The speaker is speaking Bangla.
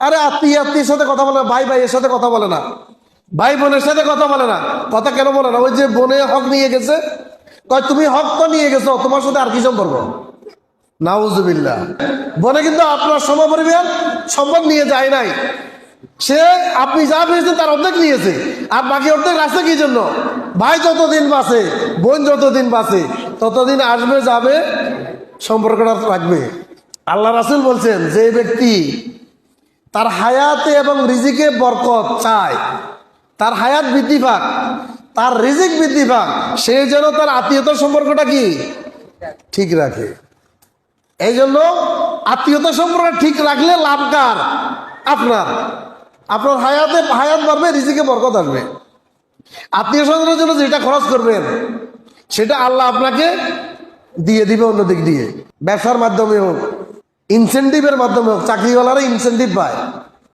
আরে আত্মীয় আত্মীয়ের সাথে কথা বলে না, ভাই ভাইয়ের সাথে কথা বলে না, ভাই বোনের সাথে কথা বলে না, কথা কেন বলে না? ওই যে বোনে হক নিয়ে গেছে, কয়, তুমি হক তো নিয়ে গেছো, তোমার সাথে আর কি সম্পর্ক? নাউজুবিল্লাহ। বনে কিন্তু আপনার সমপরিমাণ সম্পদ নিয়ে যায় নাই। সে আপনি যা পেয়েছেন তার অর্ধেক নিয়েছে, আর বাকি অর্ধেক রাখছে কি জন্য? ভাই যতদিন বাঁচে, বোন যতদিন বাঁচে, ততদিন আসবে, যাবে, সম্পর্কটা রাখবে। আল্লাহ রাসুল বলছেন, যে ব্যক্তি তার হায়াতে এবং রিজিকে বরকত চায় তার হায়াত বৃদ্ধি পাক, তার রিজিক বৃদ্ধি পাক, সে যেন তার আত্মীয়তার সম্পর্কটা কি? ঠিক রাখে। এই জন্য আত্মীয়তা সম্পর্ক ঠিক রাখলে লাভ কার? আপনার। আপনার হায়াতে, হায়াত বাড়বে, রিজিকে বরকত আসবে। আত্মীয় স্বজনের জন্য যেটা খরচ করবেন, সেটা আল্লাহ আপনাকে দিয়ে দিবে অন্য দিক দিয়ে। ব্যবসার মাধ্যমে হোক ইনসেন্টিভের মাধ্যমে হোক চাকরিওয়ালারা ইনসেন্টিভ পায়।